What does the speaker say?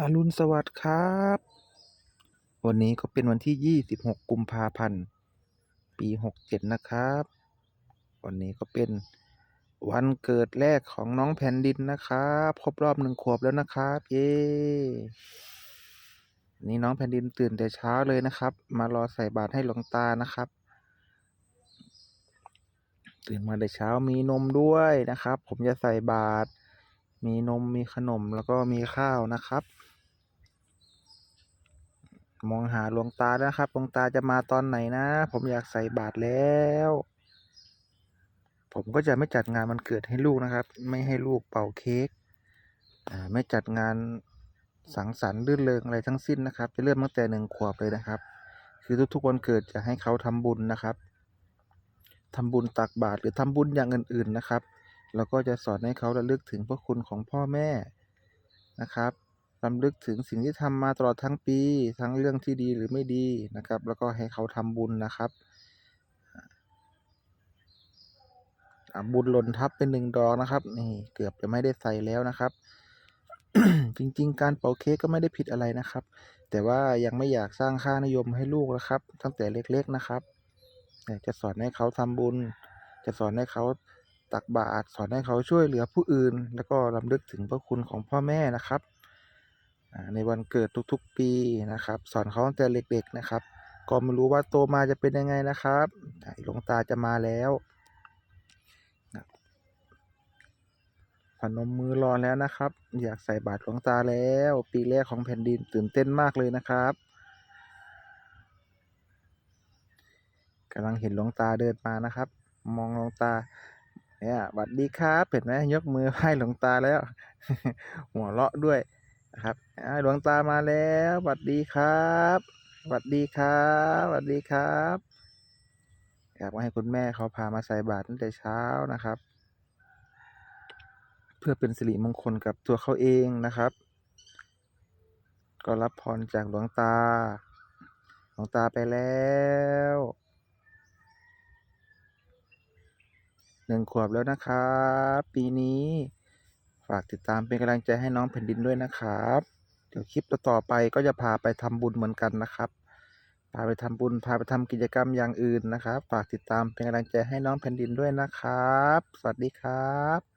อรุณสวัสดิ์ครับ วันนี้ก็เป็นวันที่ 26 กุมภาพันธ์ ปี 67 นะครับ วันนี้ก็เป็นวันเกิดแรกของน้องแผ่นดินนะครับ ครบรอบหนึ่งขวบแล้วนะครับ เย้นี่น้องแผ่นดินตื่นแต่เช้าเลยนะครับ มารอใส่บาตรให้หลวงตานะครับ ตื่นมาแต่เช้ามีนมด้วยนะครับ ผมจะใส่บาตรมีนมมีขนมแล้วก็มีข้าวนะครับ มองหาหลวงตานะครับหลวงตาจะมาตอนไหนนะ ผมอยากใส่บาตรแล้ว ผมก็จะไม่จัดงานวันเกิดให้ลูกนะครับ ไม่ให้ลูกเป่าเค้กไม่จัดงานสังสรรค์รื่นเริงอะไรทั้งสิ้นนะครับ จะเริ่มตั้งแต่หนึ่งขวบเลยนะครับ คือทุกๆวันเกิดจะให้เขาทำบุญนะครับทำบุญตักบาตรหรือทำบุญอย่างอื่นๆนะครับ แล้วก็จะสอนให้เขาระลึกถึงพระคุณของพ่อแม่นะครับ รำลึกถึงสิ่งที่ทำมาตลอดทั้งปี ทั้งเรื่องที่ดีหรือไม่ดีนะครับ แล้วก็ให้เขาทำบุญนะครับบุญหล่นทับเป็นหนึ่งดอกนะครับนี่เกือบจะไม่ได้ใส่แล้วนะครับ จริง ๆ การเป่าเค้กก็ไม่ได้ผิดอะไรนะครับ แต่ว่ายังไม่อยากสร้างค่านิยมให้ลูกนะครับ ตั้งแต่เล็กๆนะครับอยากจะสอนให้เขาทำบุญ จะสอนให้เขาตักบาตรสอนให้เขาช่วยเหลือผู้อื่น แล้วก็รำลึกถึงพระคุณของพ่อแม่นะครับ ในวันเกิดทุกๆปีนะครับ สอนเขาตั้งแต่เด็กๆนะครับ ก็ไม่รู้ว่าโตมาจะเป็นยังไงนะครับหลวงตาจะมาแล้วพนมมือรอแล้วนะครับ อยากใส่บาตรหลวงตาแล้ว ปีแรกของแผ่นดินตื่นเต้นมากเลยนะครับกำลังเห็นหลวงตาเดินมานะครับ มองหลวงตาเนี่ยสวัสดีครับเห็นไหมยกมือไหว้หลวงตาแล้ว หัวเราะด้วย นะครับหลวงตามาแล้วสวัสดีครับสวัสดีครับสวัสดีครับอยากมาให้คุณแม่เขาพามาใส่บาตรตั้งแต่เช้านะครับ เพื่อเป็นสิริมงคลกับตัวเขาเองนะครับ ก็รับพรจากหลวงตา หลวงตาไปแล้วหนึ่งขวบแล้วนะครับ ปีนี้ ฝากติดตามเป็นกำลังใจให้น้องแผ่นดินด้วยนะครับ เดี๋ยวคลิปต่อไปก็จะพาไปทำบุญเหมือนกันนะครับ พาไปทำบุญพาไปทำกิจกรรมอย่างอื่นนะครับ ฝากติดตามเป็นกำลังใจให้น้องแผ่นดินด้วยนะครับ สวัสดีครับ